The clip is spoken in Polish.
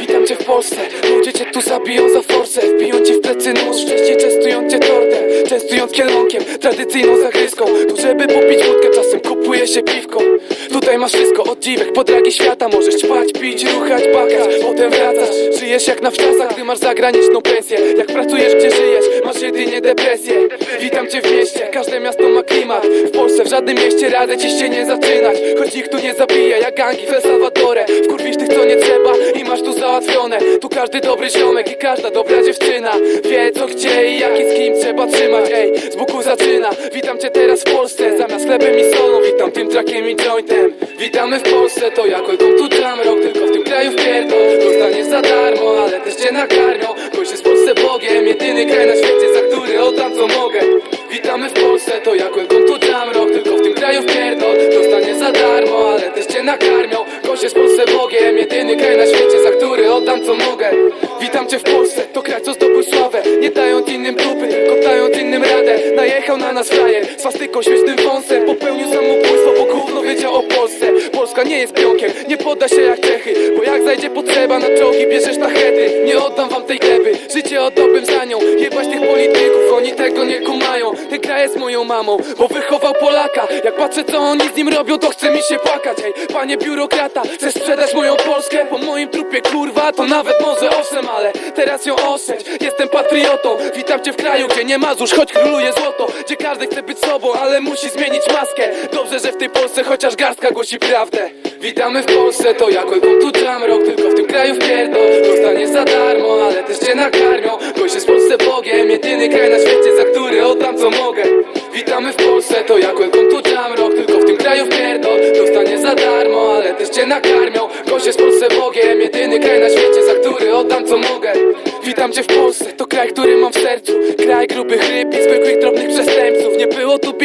witam cię w Polsce, ludzie cię tu zabiją za forsę. Wbiją ci w plecy nóż, wcześniej częstują cię kielonkiem, tradycyjną zagryzką Tu żeby popić wódkę, czasem kupuje się piwko. Tutaj masz wszystko, od dziwek po dragi świata. Możesz ćpać, pić, ruchać, bakać, potem wracasz. Żyjesz jak na wczasach, gdy masz zagraniczną pensję Jak pracujesz, gdzie żyjesz, masz jedynie depresję. Witam cię w mieście, każde miasto ma klimat. W Polsce w żadnym mieście radzę ci się nie zaczynać. Choć ich tu nie zabija, jak gangi w El Salvadorze. Wkurwisz tych co nie trzeba i masz tu załatwione. Tu każdy dobry ziomek i każda dobra dziewczyna. Wie co gdzie i jak i z kim trzeba trzymać Ej, z boku zaczyna. Witam cię teraz w Polsce Zamiast chlebem i solą. Witam tym trakiem i jointem. Witamy w Polsce, to jak welcome to Jamrock Tylko w tym kraju wpierdol Dostaniesz za darmo, ale też cię nakarmią. Gość jest w Polsce Bogiem Jedyny kraj na świecie, za który oddam co mogę. Witamy w Polsce, to jak welcome to Jamrock Tylko w tym kraju wpierdol Dostaniesz za darmo, ale też cię nakarmią. Gość jest w Polsce Bogiem Jedyny kraj na świecie, za który oddam co mogę. Witam cię w Polsce, to kraj co zdobył sławę Nie dając innym dupy, Najechał na nas frajer, swastyką śmiesznym wąsem. Popełnił samobójstwo, bo gówno wiedział o Polsce. Polska nie jest pionkiem, nie podda się jak Czechy Bo jak zajdzie potrzeba, na czołgi bierzesz sztachety Nie oddam wam tej gleby, życie oddałbym za nią. Jebać tych polityków, oni tego nie kumają. Ten kraj jest moją mamą, bo wychował Polaka. Jak patrzę co oni z nim robią, to chce mi się płakać. Ej, panie biurokrata, chcesz sprzedać moją Polskę? Po moim trupie kurwa, to nawet może owszem Ale teraz ją oszczędź, jestem patriotą. Witam cię w kraju, gdzie nie ma zórz, choć króluje złoto. Gdzie każdy chce być sobą, ale musi zmienić maskę. Dobrze, że w tej Polsce chociaż garstka głosi prawdę Witamy w Polsce, to jak welcome to Jamrock Tylko w tym kraju wpierdol, dostaniesz za darmo Ale też cię nakarmią, gość jest w Polsce Bogiem Jedyny kraj na świecie, za który oddam co mogę. Witamy w Polsce, to jak welcome to Jamrock Tylko w tym kraju wpierdol, dostaniesz za darmo Ale też cię nakarmią, gość jest w Polsce Bogiem Jedyny kraj na świecie, za który oddam co mogę. Witam cię w Polsce, to kraj, który mam w sercu. Kraj grubych ryb i zwykłych drobnych przestępców. Nie było tu bit